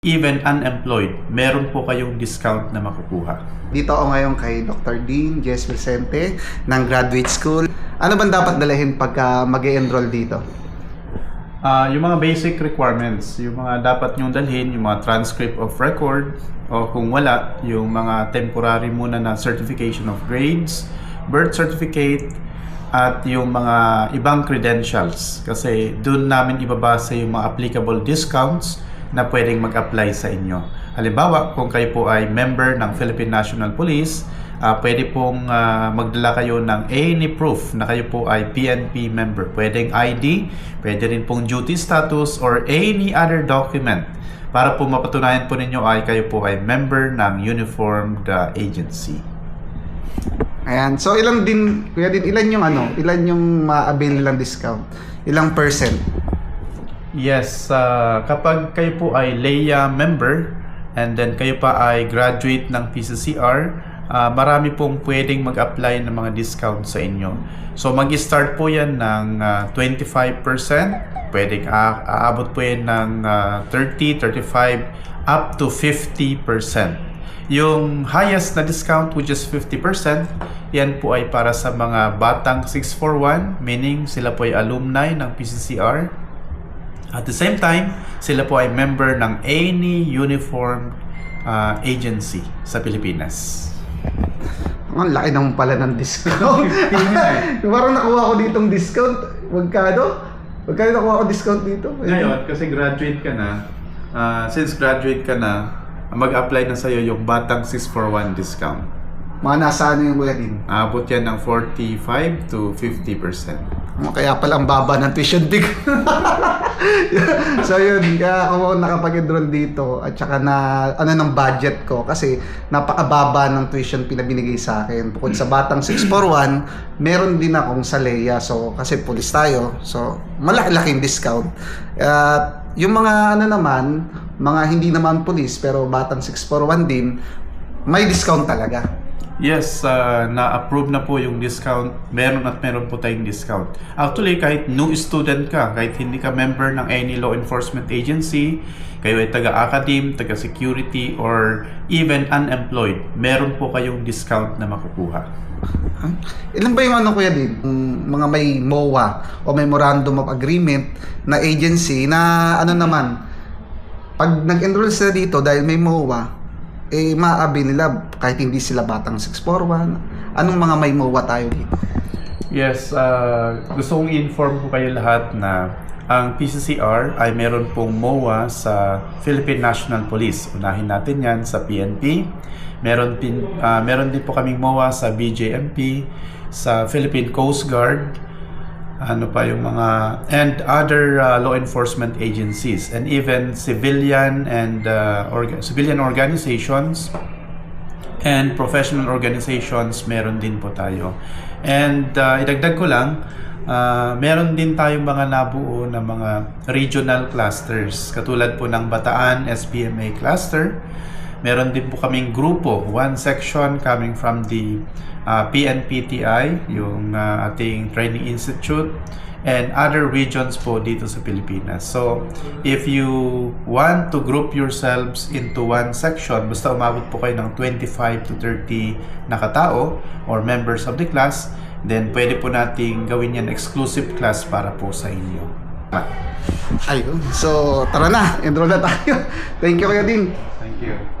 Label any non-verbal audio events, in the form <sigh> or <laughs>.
even unemployed, meron po kayong discount na makukuha. Dito ako ngayon kay Dr. Dean Jess Vicente ng Graduate School. Ano bang dapat dalahin pagka mag enroll dito? Ah, yung mga basic requirements, yung mga dapat nyong dalhin, yung mga transcript of record, o kung wala, yung mga temporary muna na certification of grades, birth certificate, at yung mga ibang credentials. Kasi doon namin ibabasa yung mga applicable discounts na pwedeng mag-apply sa inyo. Halimbawa, kung kayo po ay member ng Philippine National Police, ah, pwede pong ah, magdala kayo ng any proof na kayo po ay PNP member. Pwedeng ID, pwede rin pong duty status or any other document para po mapatunayan po ninyo ay kayo po ay member ng uniformed ah, agency. Ayan. So ilan din, kuya din, ilan yung ano, ilan yung ma-avail nilang discount? Ilang percent? Yes, ah, kapag kayo po ay LEA member and then kayo pa ay graduate ng PCCR, ah, marami pong pwedeng mag-apply ng mga discount sa inyo. So mag-start po yan ng ah, 25%, pwedeng a- aabot po yan ng ah, 30, 35, up to 50%. Yung highest na discount which is 50%, yan po ay para sa mga batang 641, meaning sila po ay alumni ng PCCR. At the same time, sila po ay member ng any uniform uh, agency sa Pilipinas. Ang laki naman pala ng discount. <laughs> <laughs> Parang nakuha ko ditong discount. Magkano? Magkano nakuha ko discount dito? Ngayon, kasi graduate ka na, uh, since graduate ka na, mag-apply na sa'yo yung batang 641 discount. Mga nasa ano yung kuya din? Aabot yan ng 45 to 50%. Oh, Kaya pala ang baba ng tuition fee. <laughs> <laughs> so yun, kaya ako nakapag-enroll dito at saka na ano ng budget ko kasi napakababa ng tuition fee na binigay sa akin. Bukod sa batang 641, meron din akong sa Leia. So kasi pulis tayo. So malaki-laking discount. At yung mga ano naman, mga hindi naman pulis pero batang 641 din, may discount talaga. Yes, uh, na-approve na po yung discount. Meron at meron po tayong discount. Actually, kahit new student ka, kahit hindi ka member ng any law enforcement agency, kayo ay taga-academe, taga-security, or even unemployed, meron po kayong discount na makukuha. Huh? Ilan ba yung ano kuya din? Mga may MOA o Memorandum of Agreement na agency na ano naman, pag nag-enroll sila dito dahil may MOA, eh maabi nila kahit hindi sila batang 641. Anong mga may MOA tayo dito? Yes, uh, gusto kong i-inform ko kayo lahat na ang PCCR ay meron pong MOA sa Philippine National Police. Unahin natin yan sa PNP. Meron, din, ah, meron din po kaming MOA sa BJMP, sa Philippine Coast Guard, ano pa yung mga and other uh, law enforcement agencies and even civilian and uh, orga- civilian organizations and professional organizations meron din po tayo. And uh, idagdag ko lang, uh, meron din tayong mga nabuo na mga regional clusters. Katulad po ng Bataan SPMA cluster. Meron din po kaming grupo, one section coming from the uh, PNPTI, yung uh, ating training institute, and other regions po dito sa Pilipinas. So, if you want to group yourselves into one section, basta umabot po kayo ng 25 to 30 na katao or members of the class, then pwede po nating gawin yan exclusive class para po sa inyo. Ayun. So, tara na. Enroll na tayo. <laughs> Thank you kuya din. Thank you.